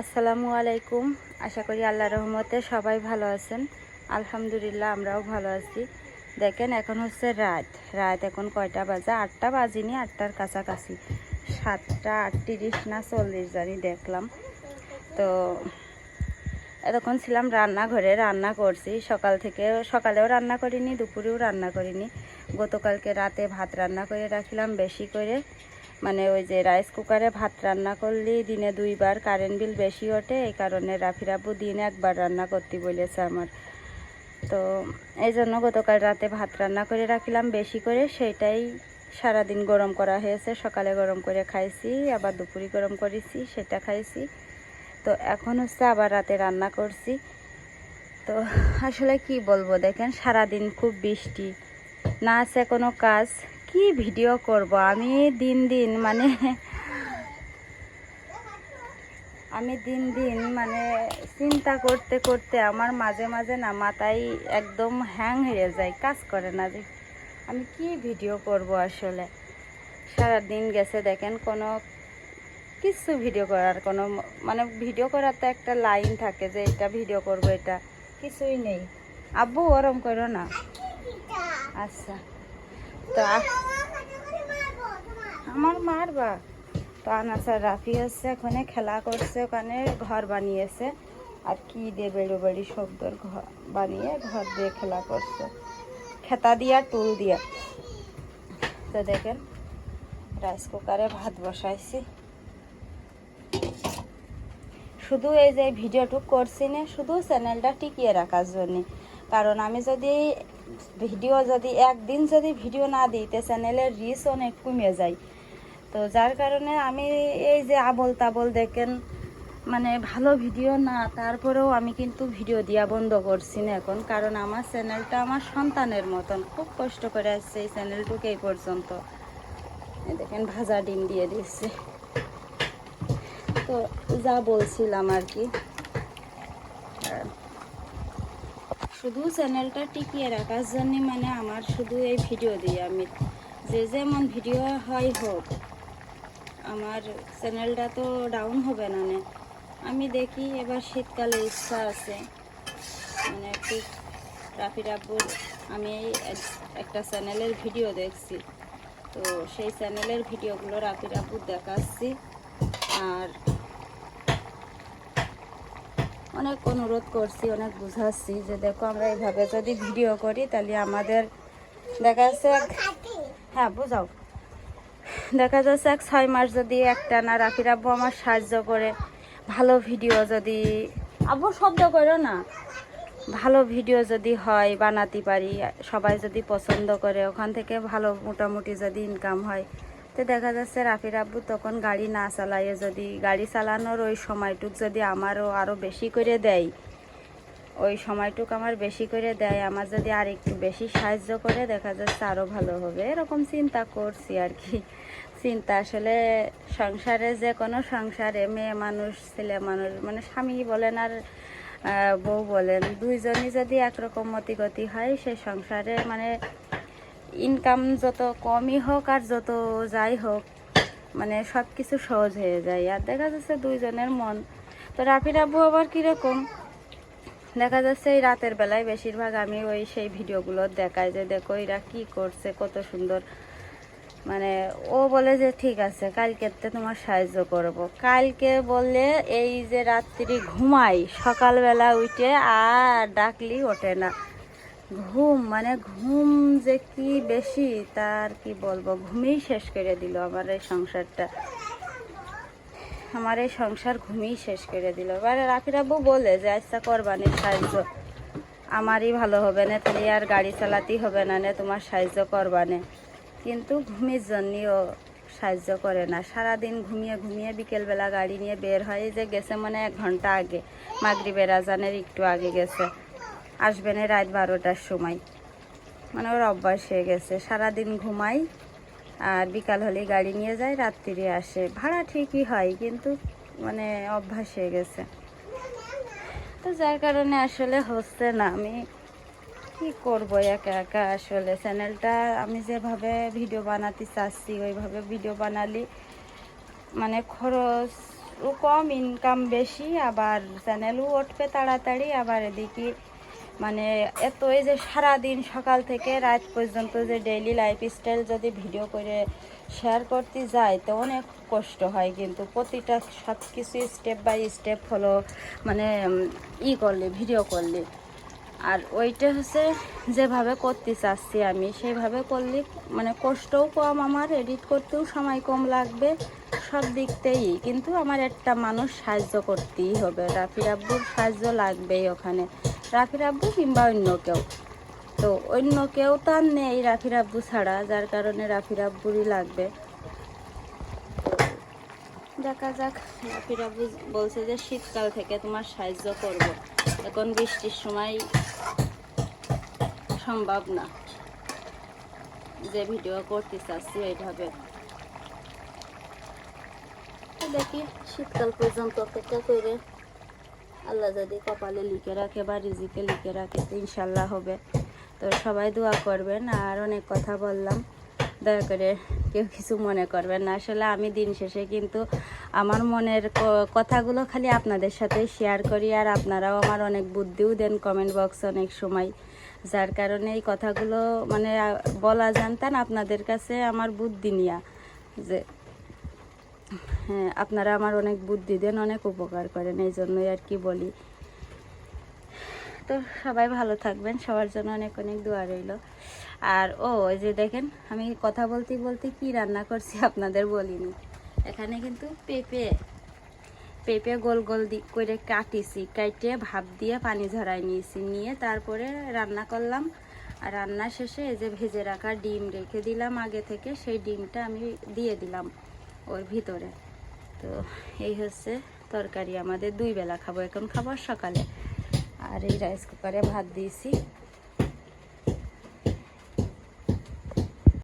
আসসালামু আলাইকুম। আশা করি আল্লাহ রহমতে সবাই ভালো আছেন। আলহামদুলিল্লাহ, আমরাও ভালো আছি। দেখেন, এখন হচ্ছে রাত। রাত এখন কয়টা বাজে? আটটা বাজিনি, আটটার কাছাকাছি। সাতটা আটত্রিশ না চল্লিশ জানি দেখলাম। তো এতক্ষণ ছিলাম রান্নাঘরে, রান্না করছি। সকাল থেকে, সকালেও রান্না করিনি, দুপুরেও রান্না করিনি। গতকালকে রাতে ভাত রান্না করে রাখলাম বেশি করে। মানে ওই যে রাইস কুকারে ভাত রান্না করলে দিনে দুইবার কারেন্ট বিল বেশি ওঠে, এই কারণে রাফি রাব্বু দিনে একবার রান্না করতে বলেছে আমার। তো এই জন্য গতকাল রাতে ভাত রান্না করে রাখলাম বেশি করে সেটাই সারাদিন গরম করা হয়েছে, সকালে গরম করে খাইছি, আবার দুপুরে গরম করেছি, সেটা খাইছি। তো এখন হচ্ছে আবার রাতে রান্না করছি। তো আসলে কি বলব, দেখেন সারাদিন খুব বৃষ্টি, না আছে কোনো কাজ কি ভিডিও করব? আমি দিন দিন মানে আমি দিন দিন মানে চিন্তা করতে করতে আমার মাঝে মাঝে না মাথায় একদম হ্যাং হয়ে যায়, কাজ করে না যে আমি কি ভিডিও করব আসলে? সারা দিন গেছে দেখেন কোনো কিছু ভিডিও করার কোনো মানে ভিডিও করার তো একটা লাইন থাকে যে এটা ভিডিও করব, এটা কিছুই নেই। আব্বু ওরম করো না। আচ্ছা। তো আমার মারবা তো আনাসার রাফি হচ্ছে, ওখানে খেলা করছে, ওখানে ঘর বানিয়েছে। আর কি দিয়ে বেড়ো বেড়ি ঘর বানিয়ে ঘর দিয়ে খেলা করছে। খেতা দিয়া, টুল দিয়া। তো দেখেন, রাইস কুকারে ভাত বসাইছি। শুধু এই যে ভিডিওটুক করছি না, শুধু চ্যানেলটা টিকিয়ে রাখার জন্য। কারণ আমি যদি ভিডিও যদি একদিন যদি ভিডিও না দিই, তো চ্যানেলের রিচ অনেক কমে যায়। তো যার কারণে আমি এই যে আবল তাবল দেখেন মানে ভালো ভিডিও না, তারপরেও আমি কিন্তু ভিডিও দেওয়া বন্ধ করছি না এখন। কারণ আমার চ্যানেলটা আমার সন্তানের মতন, খুব কষ্ট করে আসছে এই চ্যানেলটুকু এই পর্যন্ত। দেখেন, ভাজা ডিম দিয়ে দিচ্ছে তো যা বলছিলাম আর কি আর শুধু চ্যানেলটা টিকিয়ে রাখার জন্য মানে আমার শুধু এই ভিডিও দিই আমি। যে যেমন ভিডিও হয় হোক, আমার চ্যানেলটা তো ডাউন হবে না আমি দেখি এবার শীতকালে ইচ্ছা আছে। মানে একটু রাফি রাব্বুর আমি একটা চ্যানেলের ভিডিও দেখছি। তো সেই চ্যানেলের ভিডিওগুলো রাফি রাব্বুর দেখাচ্ছি। আর অনেক অনুরোধ করছি, অনেক বুঝাচ্ছি যে দেখো আমরা এইভাবে যদি ভিডিও করি, তাহলে আমাদের দেখা যাচ্ছে হ্যাঁ বুঝাও। দেখা যাচ্ছে এক ছয় মাস যদি একটা না রাফি রাব্বু আমার সাহায্য করে, ভালো ভিডিও যদি আব্বু শব্দ করো না। ভালো ভিডিও যদি হয়, বানাতে পারি, সবাই যদি পছন্দ করে, ওখান থেকে ভালো মোটামুটি যদি ইনকাম হয়। তো দেখা যাচ্ছে রাফির আব্বু তখন গাড়ি না চালাইয়ে যদি, গাড়ি চালানোর ওই সময়টুক যদি আমারও আরও বেশি করে দেয়, ওই সময়টুক আমার বেশি করে দেয়, আমার যদি আর একটু বেশি সাহায্য করে, দেখা যাচ্ছে আরও ভালো হবে। এরকম চিন্তা করছি আর কি। চিন্তা আসলে সংসারে যে কোনো সংসারে মেয়ে মানুষ, ছেলে মানুষ মানে স্বামী বলেন আর বউ বলেন, দুইজনই যদি একরকম মতিগতি হয় সেই সংসারে মানে ইনকাম যত কমই হোক আর যত যাই হোক মানে সব কিছু সহজ হয়ে যায়। আর দেখা যাচ্ছে দুইজনের মন। তো রাফির আব্বু আবার কীরকম? দেখা যাচ্ছে এই রাতের বেলায় বেশিরভাগ আমি ওই সেই ভিডিওগুলো দেখাই যে, দেখো এরা কি করছে, কত সুন্দর। মানে ও বলে যে, ঠিক আছে কালকেতে তোমার সাহায্য করব। কালকে বললে এই যে রাত্রি ঘুমাই, সকালবেলা উঠে আর ডাকলি ওঠে না। ঘুম মানে ঘুম যে কি বেশি, তার কি বলব? ঘুমেই শেষ করে দিল আমার এই সংসারটা। আমার এই সংসার ঘুমিয়ে শেষ করে দিল। এবারে রাফিরাবু বলে যে আচ্ছা করবানি সাহায্য আমারই ভালো হবে না তাহলে আর গাড়ি চালাতেই হবে না, নে তোমার সাহায্য করবানে। কিন্তু ঘুমির জন্যও সাহায্য করে না। সারাদিন ঘুমিয়ে ঘুমিয়ে বিকেলবেলা গাড়ি নিয়ে বের হয় যে গেছে মানে এক ঘণ্টা আগে। মাগরিবের আজানের একটু আগে গেছে। আসবে না রাত বারোটার সময়। মানে ওর অভ্যাস হয়ে গেছে। সারাদিন ঘুমাই আর বিকাল হলে গাড়ি নিয়ে যায়, রাত্রিরে আসে। ভাড়া ঠিকই হয়, কিন্তু মানে অভ্যাস হয়ে গেছে। তো যার কারণে আসলে হচ্ছে না, আমি কি করব একা একা আসলে? চ্যানেলটা আমি যেভাবে ভিডিও বানাতে চাচ্ছি, ওইভাবে ভিডিও বানালে মানে খরচ কম ইনকাম বেশি, আবার চ্যানেলও উঠবে তাড়াতাড়ি, আবার এদিকে মানে এত এই যে সারাদিন সকাল থেকে রাত পর্যন্ত যে ডেইলি লাইফস্টাইল যদি ভিডিও করে শেয়ার করতে যাই তো অনেক কষ্ট হয় কিন্তু প্রতিটা সব কিছু স্টেপ বাই স্টেপ ফলো মানে ই করলে ভিডিও করলে। আর ওইটা হচ্ছে যেভাবে করতে চাচ্ছি আমি সেইভাবে করলে মানে কষ্টও কম আমার এডিট করতেও সময় কম লাগবে, সব দিকতেই কিন্তু আমার একটা মানুষ সাহায্য করতেই হবে, রাফির আব্বুর সাহায্য লাগবেই ওখানে। রাফির আব্বু কিংবা অন্য কেউ। তো অন্য কেউ তো আর নেই রাফির আব্বু ছাড়া, যার কারণে রাফির আব্বুরই লাগবে। দেখা যাক রাফির আব্বু বলছে যে শীতকাল থেকে তোমার সাহায্য করব। এখন বৃষ্টির সময় সম্ভব না। যে ভিডিও করতে চাচ্ছি এইভাবে দেখি শীতকাল পর্যন্ত অপেক্ষা করে। আল্লাহ যদি কপালে লিখে রাখে বা রিজিকে লিখে রাখে, তো ইনশাল্লাহ হবে। তো সবাই দোয়া করবেন। আর অনেক কথা বললাম। দয়া করে কেউ কিছু মনে করবেন না। আসলে আমি দিন শেষে কিন্তু আমার মনের কথাগুলো খালি আপনাদের সাথে শেয়ার করি। আর আপনারাও আমার অনেক বুদ্ধিও দেন কমেন্ট বক্স অনেক সময়। যার কারণে এই কথাগুলো মানে বলা জানতেন আপনাদের কাছে আমার বুদ্ধি নিয়া। যে আপনারা আমার অনেক বুদ্ধি দেন, অনেক উপকার করেন এই জন্যই আর কি বলি। তো সবাই ভালো থাকবেন, সবার জন্য অনেক অনেক দোয়া রইল। আর, ও ওই যে দেখেন, আমি কথা বলতে বলতে কি রান্না করছি আপনাদের বলিনি। এখানে কিন্তু পেঁপে পেঁপে গোল গোল দি করে কাটিছি, কাটে ভাপ দিয়ে পানি ঝরাই নিয়েছি, নিয়ে তারপরে রান্না করলাম। আর রান্না শেষে এই যে ভেজে রাখা ডিম রেখে দিলাম আগে থেকে, সেই ডিমটা আমি দিয়ে দিলাম। ওর ভিতরে। তো এই হচ্ছে তরকারি। আমাদের দুই বেলা খাব। এখন খাব সকালে। আর এই রাইস কুকারে ভাত দিয়েছি।